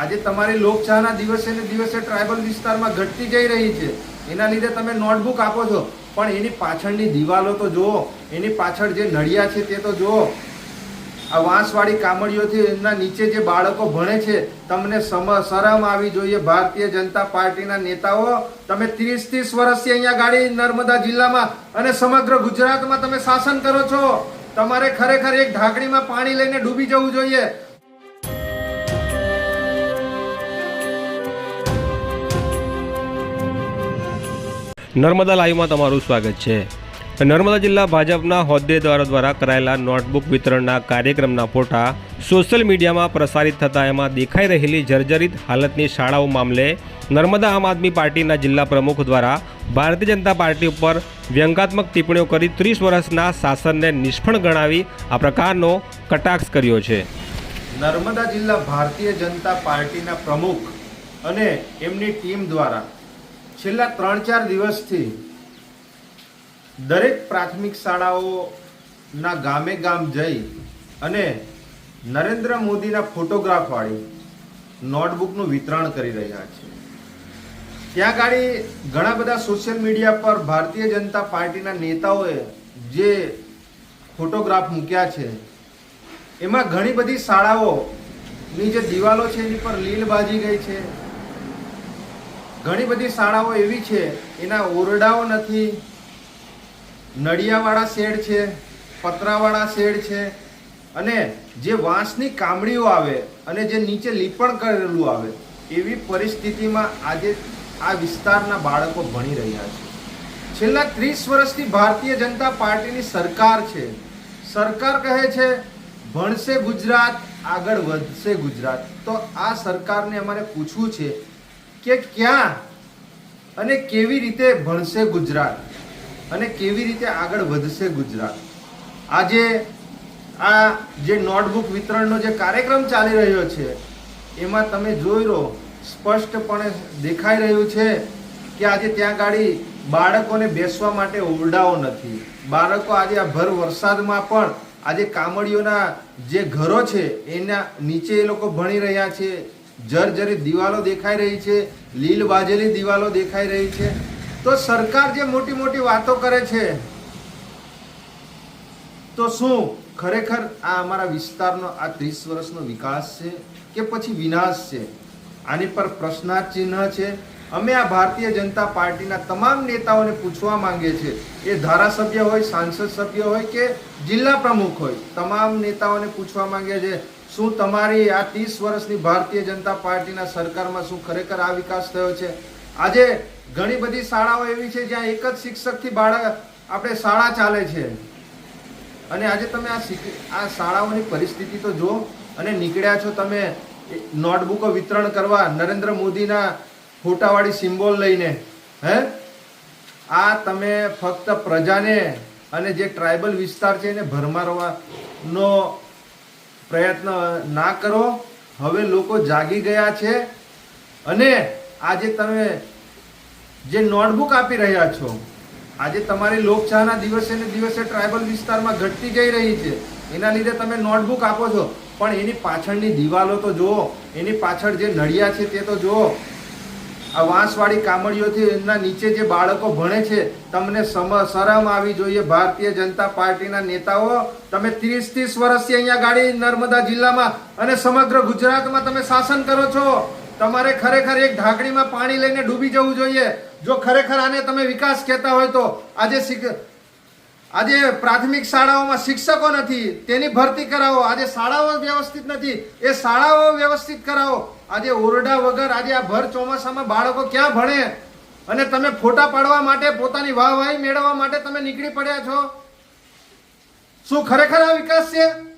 આજે તમારી લોકચાહના દિવસે ને દિવસે ટ્રાઇબલ વિસ્તારમાં ઘટતી જઈ રહી છે. એના લીધે તમે નોટબુક આપો છો. પણ એની પાછળની દિવાલો તો જુઓ. એની પાછળ જે નળિયા છે તે તો જુઓ. આ વાંસવાળી કામડીઓથી એમના નીચે જે બાળકો ભણે છે, તમને શરમ આવી જોઈએ. ભારતીય જનતા પાર્ટીના નેતાઓ, તમે ત્રીસ ત્રીસ વર્ષથી અહીંયા ગાડી નર્મદા જિલ્લામાં અને સમગ્ર ગુજરાતમાં તમે શાસન કરો છો. તમારે ખરેખર એક ઢાંકણીમાં પાણી લઈને ડૂબી જવું જોઈએ. નર્મદા લાઈવમાં તમારું સ્વાગત છે. નર્મદા જિલ્લા ભાજપના હોદ્દેદારો દ્વારા કરાયેલા નોટબુક વિતરણના કાર્યક્રમના ફોટા સોશિયલ મીડિયામાં પ્રસારિત થતા એમાં દેખાઈ રહેલી જર્જરિત હાલતની શાળાઓ મામલે નર્મદા આમ આદમી પાર્ટીના જિલ્લા પ્રમુખ દ્વારા ભારતીય જનતા પાર્ટી ઉપર વ્યંગાત્મક ટિપ્પણીઓ કરી ત્રીસ વર્ષના શાસનને નિષ્ફળ ગણાવી આ પ્રકારનો કટાક્ષ કર્યો છે. નર્મદા જિલ્લા ભારતીય જનતા પાર્ટીના પ્રમુખ અને એમની ટીમ દ્વારા છેલ્લા ત્રણ ચાર દિવસથી દરેક પ્રાથમિક શાળાઓના ગામે ગામ જઈ અને નરેન્દ્ર મોદીના ફોટોગ્રાફવાળી નોટબુકનું વિતરણ કરી રહ્યા છે. ત્યાં ગાડી ઘણા બધા સોશિયલ મીડિયા પર ભારતીય જનતા પાર્ટીના નેતાઓએ જે ફોટોગ્રાફ મૂક્યા છે, એમાં ઘણી બધી શાળાઓની જે દિવાલો છે એની પર લીલ બાજી ગઈ છે ઘણી બધી શાળાઓ એવી છે, એના ઓરડાઓ નથી. નળિયાવાળા શેડ છે, પતરાવાળા શેડ છે. અને જે વાંસની કામડીઓ આવે અને જે નીચે લીપણ કરેલું આવે, એવી પરિસ્થિતિમાં આજે આ વિસ્તારના બાળકો ભણી રહ્યા છે. છેલ્લા ત્રીસ વર્ષથી ભારતીય જનતા પાર્ટીની સરકાર છે. સરકાર કહે છે, ભણશે ગુજરાત, આગળ વધશે ગુજરાત. તો આ સરકારને અમારે પૂછવું છે કે ક્યાં અને કેવી રીતે ભણશે ગુજરાત અને કેવી રીતે આગળ વધશે ગુજરાત? આજે આ જે નોટબુક વિતરણનો જે કાર્યક્રમ ચાલી રહ્યો છે, એમાં તમે જોઈ લો, સ્પષ્ટપણે દેખાઈ રહ્યું છે કે આજે ત્યાં ગાડી બાળકોને બેસવા માટે ઓરડાઓ નથી. બાળકો આજે આ ભર વરસાદમાં પણ આજે કામડીઓના જે ઘરો છે, એના નીચે એ લોકો ભણી રહ્યા છે. જર્જરિત દિવાલો દેખાઈ રહી છે, લીલ બાજેલી દિવાલો દેખાઈ રહી છે. તો સરકાર જે મોટી મોટી વાતો કરે છે, તો શું ખરેખર આ અમારા વિસ્તારનો આ ત્રીસ વર્ષનો વિકાસ છે કે પછી વિનાશ છે? આની પર પ્રશ્નાર્થ ચિહ્ન છે. અમે આ ભારતીય જનતા પાર્ટીના તમામ નેતાઓને પૂછવા માંગીએ છીએ. એ ધારાસભ્ય હોય, સાંસદ સભ્ય હોય કે જિલ્લા પ્રમુખ હોય, તમામ નેતાઓને પૂછવા માંગીએ છીએ. શું તમારી આ ત્રીસ વર્ષની ભારતીય જનતા પાર્ટીના સરકારમાં શું ખરેખર આ વિકાસ થયો છે? આજે ઘણી બધી શાળાઓ એવી છે જ્યાં એક જ શિક્ષકથી બાળક આપણે શાળા ચાલે છે. અને આજે તમે આ આ શાળાઓની પરિસ્થિતિ તો જુઓ અને નીકળ્યા છો તમે નોટબુકો વિતરણ કરવા નરેન્દ્ર મોદીના ફોટાવાળી સિમ્બોલ લઈને, હે? આ તમે ફક્ત પ્રજાને અને જે ટ્રાઇબલ વિસ્તાર છે એને ભરમારવાનો પ્રયત્ન ના કરો. હવે લોકો જાગી ગયા છે અને આજે તમે જે નોટબુક આપી રહ્યા છો, આજે તમારી લોકચાહના દિવસે ને દિવસે ટ્રાઇબલ વિસ્તારમાં ઘટતી જઈ રહી છે. એના લીધે તમે નોટબુક આપો છો. પણ એની પાછળની દિવાલો તો જુઓ. એની પાછળ જે નળિયા છે તે તો જુઓ. આ વાંસવાળી કામડીઓથી એમના નીચે જે બાળકો ભણે છે, તમને શરમ આવી જોઈએ. ભારતીય જનતા પાર્ટીના નેતાઓ, તમે ત્રીસ ત્રીસ વર્ષથી અહીંયા ગાડી નર્મદા જિલ્લામાં અને સમગ્ર ગુજરાતમાં તમે શાસન કરો છો. તમારે ખરેખર એક ઢાંકણીમાં પાણી લઈને ડૂબી જવું જોઈએ. જો ખરેખર આને તમે વિકાસ કહેતા હોય તો આજે આજે પ્રાથમિક શાળાઓમાં શિક્ષકો નથી, તેની ભરતી કરાવો. આજે શાળાઓ વ્યવસ્થિત નથી, એ શાળાઓ વ્યવસ્થિત કરાવો. આજે ઓરડા વગર આજે આ ભર ચોમાસામાં બાળકો ક્યાં ભણે? અને તમે ફોટા પાડવા માટે પોતાની વાહવાહી મેળવવા માટે તમે નીકળી પડ્યા છો? શું ખરેખર આ વિકાસ છે?